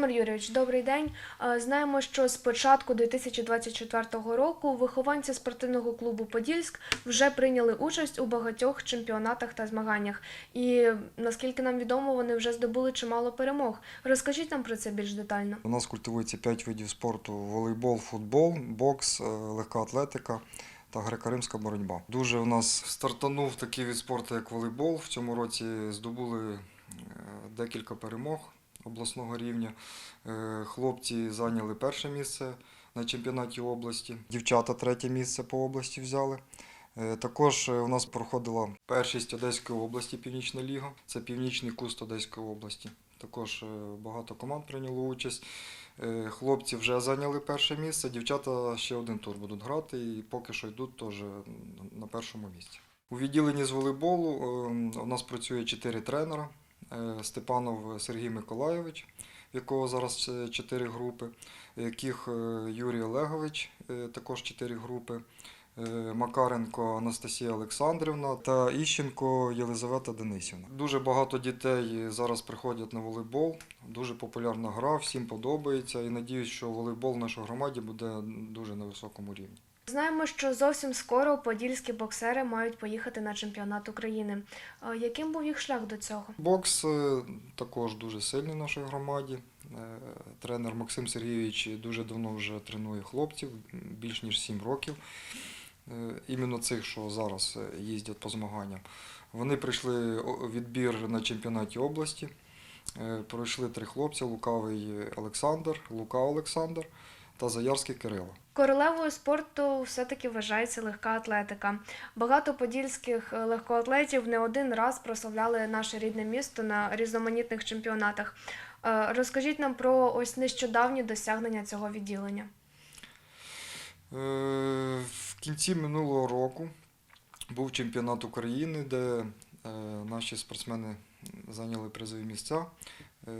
Володимир Юрійович, добрий день. Е, Знаємо, що з початку 2024 року вихованці спортивного клубу Подільськ вже прийняли участь у багатьох чемпіонатах та змаганнях. І наскільки нам відомо, вони вже здобули чимало перемог. Розкажіть нам про це більш детально. У нас культивується 5 видів спорту: волейбол, футбол, бокс, е, легка атлетика та греко-римська боротьба. Дуже у нас стартанув такий від спорту, як волейбол. В цьому році здобули е, декілька перемог обласного рівня. Е, Хлопці зайняли перше місце на чемпіонаті області. Дівчата третє місце по області взяли. Е, Також е, у нас проходила першість Одеської області Північна ліга. Це північний куст Одеської області. Також багато команд прийняло участь. Хлопці вже зайняли перше місце, дівчата ще один тур будуть грати і поки що йдуть теж на першому місці. У відділенні з волейболу е, у нас працює чотири тренера. Е, Степанов Сергій Миколайович, в якого зараз е, чотири групи, яких е, Юрій Олегович, е, також чотири групи. е, Макаренко Анастасія Олександрівна та Іщенко Єлизавета Денисівна. Дуже багато дітей зараз приходять на волейбол. Дуже популярна гра, всім подобається. І надіюсь, що волейбол в нашій громаді буде дуже на високому рівні. Знаємо, що зовсім скоро подільські боксери мають поїхати на чемпіонат України. Е, Яким був їх шлях до цього? Бокс е, також дуже сильний в нашій громаді. Е, Тренер Максим Сергійович дуже давно вже тренує хлопців, більш ніж 7 років. Іменно цих, що зараз їздять по змаганням. Вони прийшли відбір на чемпіонаті області. Пройшли три хлопці: Лукавий Олександр, Лука Олександр та Заярський Кирило. Королевою спорту все-таки вважається легка атлетика. Багато подільських е, легкоатлетів не один раз прославляли наше рідне місто на різноманітних чемпіонатах. Е, Розкажіть нам про ось нещодавні досягнення цього відділення. Е, В кінці минулого року був чемпіонат України, де наші спортсмени зайняли призові місця. Е,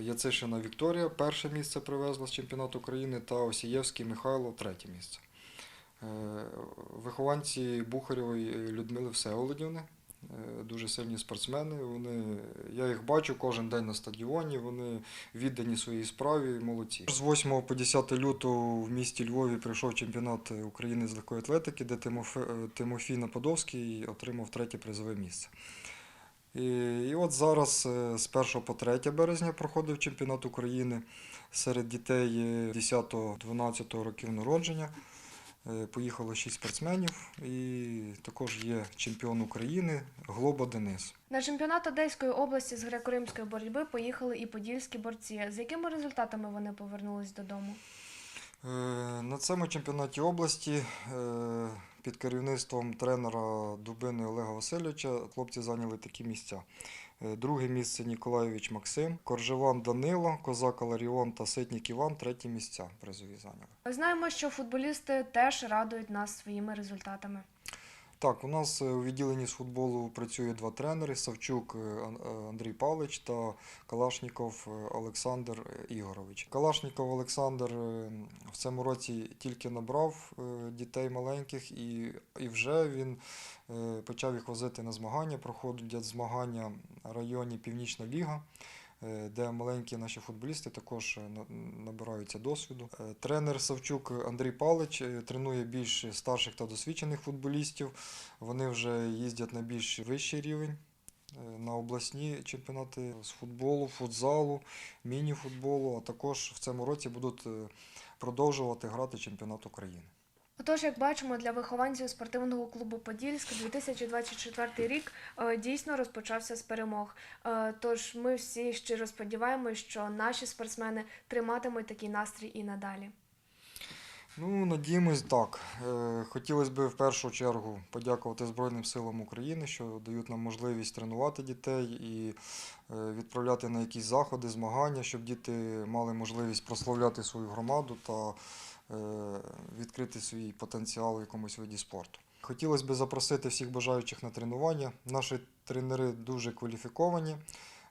Яцишина Вікторія перше місце привезла з чемпіонату України та Осієвський Михайло третє місце. Е, Вихованці Бухарєвої Людмили Всеволодівни, е, дуже сильні спортсмени. Вони, я їх бачу кожен день на стадіоні, вони віддані своїй справі, молодці. З 8 по 10 лютого в місті Львові прийшов чемпіонат України з легкої атлетики, де Тимофій Наподовський отримав третє призове місце. І, і от зараз е, з 1 по 3 березня проходив чемпіонат України серед дітей 10-12 років народження. Е, Поїхало 6 спортсменів, і також є чемпіон України Глоба Денис. На чемпіонат Одеської області з греко-римської боротьби поїхали і подільські борці. З якими результатами вони повернулись додому? Е, На цьому чемпіонаті області е, під керівництвом тренера Дубини Олега Васильовича хлопці зайняли такі місця. Е, Друге місце Ніколаєвич Максим, Коржеван Данило, Козак Ларіон та Ситнік Іван третє місця призові зайняли. Знаємо, що футболісти теж радують нас своїми результатами. Так, у нас е, у відділенні з футболу працює два тренери: Савчук е, е, Андрій Павлович та Калашніков Олександр Ігорович. Калашніков Олександр в цьому році тільки набрав дітей маленьких, і, і вже він почав їх возити на змагання. Проходять змагання в районі Північна Ліга. Е, Де маленькі наші футболісти також е, набираються досвіду. Е, Тренер Савчук Андрій Палич тренує більш старших та досвідчених футболістів. Вони вже їздять на більш вищий рівень. На обласні чемпіонати з футболу, футзалу, міні-футболу, а також в цьому році будуть продовжувати грати чемпіонат України. Отож, як бачимо, для вихованців спортивного клубу Подільськ 2024 рік е, дійсно розпочався з перемог. Е, Тож ми всі щиро сподіваємось, що наші спортсмени триматимуть такий настрій і надалі. Ну, надіємось так. Е, Хотілося б в першу чергу подякувати Збройним силам України, що дають нам можливість тренувати дітей і відправляти на якісь заходи, змагання, щоб діти мали можливість прославляти свою громаду та відкрити свій потенціал в якомусь виді спорту. Хотілося б запросити всіх бажаючих на тренування. Наші тренери дуже кваліфіковані,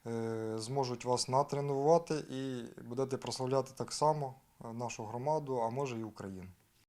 е, зможуть вас натренувати і будете прославляти так само е, нашу громаду, а може і Україну.